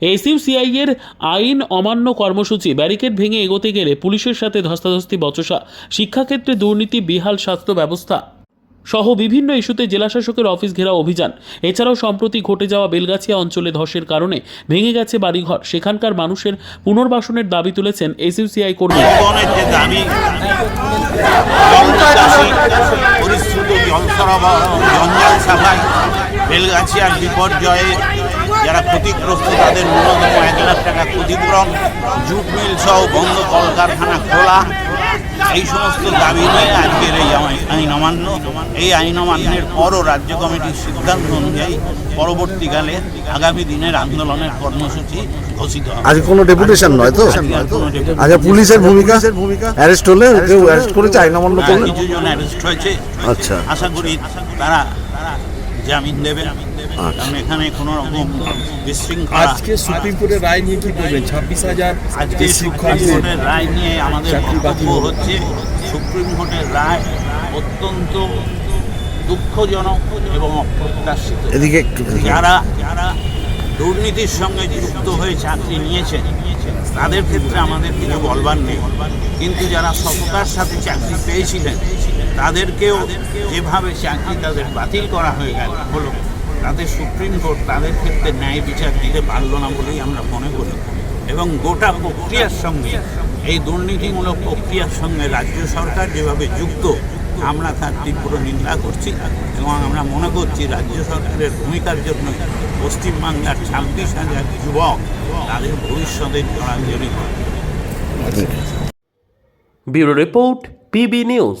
এসইউসিআই এর আইন অমান্য কর্মসূচি। ব্যারিকেড ভেঙে এগোতে গেলে পুলিশের সাথে ধস্তাধস্তি, বচসা। শিক্ষাক্ষেত্রে দুর্নীতি, বিহাল স্বাস্থ্য ব্যবস্থা সহ বিভিন্ন ইস্যুতে জেলাশাসকের অফিস ঘেরা অভিযান। এছাড়াও সম্প্রতি ঘটে যাওয়া বেলগাছিয়া অঞ্চলে ধসের কারণে ভেঙে গেছে বাড়িঘর। সেখানকার মানুষের পুনর্বাসনের দাবি তুলেছেন এসইউসিআই কর্মী। বেলগাছিয়ার বিপর্যয়ে যারা ক্ষতিগ্রস্ত তাদের ন্যূনতম এক লাখ টাকা ক্ষতিপূরণ জুট মিল সহ বন্ধ কলকারখানা খোলা এই সমস্ত দাবি নিয়ে আজকের এই আইন অমান্য। এই আইন অমান্যের পরও রাজ্য কমিটির সিদ্ধান্ত অনুযায়ী পরবর্তীকালে আগামী দিনের আন্দোলনের কর্মসূচি ঘোষিত হবে। আজ কোনো ডেপুটেশন নয় তো? deputation আচ্ছা পুলিশের ভূমিকা? অ্যারেস্ট হলে কেউ অ্যারেস্ট করেছে আইন অমান্য করলে? কিছু জন অ্যারেস্ট হয়েছে। আচ্ছা। আশা করি তারা জামিন দেবে কারণ এখানে কোনো রকম বিশৃঙ্খলা আজকে সুপ্রিম কোর্টের রায় নিয়ে কি বলবেন ছাব্বিশ হাজার আজকে সুপ্রিম কোর্টের রায় নিয়ে আমাদের বক্তব্য হচ্ছে সুপ্রিম কোর্টের রায় অত্যন্ত দুঃখজনক এবং অপ্রত্যাশিত। যারা যারা দুর্নীতির সঙ্গে যুক্ত হয়ে চাকরি নিয়েছেন তাদের ক্ষেত্রে আমাদের কিছু বলবার নেই। কিন্তু যারা সততার সাথে চাকরি পেয়েছিলেন তাদেরকেও যেভাবে চাকরি তাদের বাতিল করা হয়ে গেল, হলো তাতে সুপ্রিম কোর্ট তাদের ক্ষেত্রে ন্যায় বিচার দিতে পারল না বলেই আমরা মনে করি। এবং গোটা প্রক্রিয়ার সঙ্গে, এই দুর্নীতিমূলক প্রক্রিয়ার সঙ্গে রাজ্য সরকার যেভাবে যুক্ত, আমরা তার তীব্র নিন্দা করছি এবং আমরা মনে করছি রাজ্য সরকারের ভূমিকার জন্য পশ্চিমবাংলার ছাব্বিশ হাজার যুবক তাদের ভবিষ্যতের জড়াঞ্জলি করে bureau report, PB news.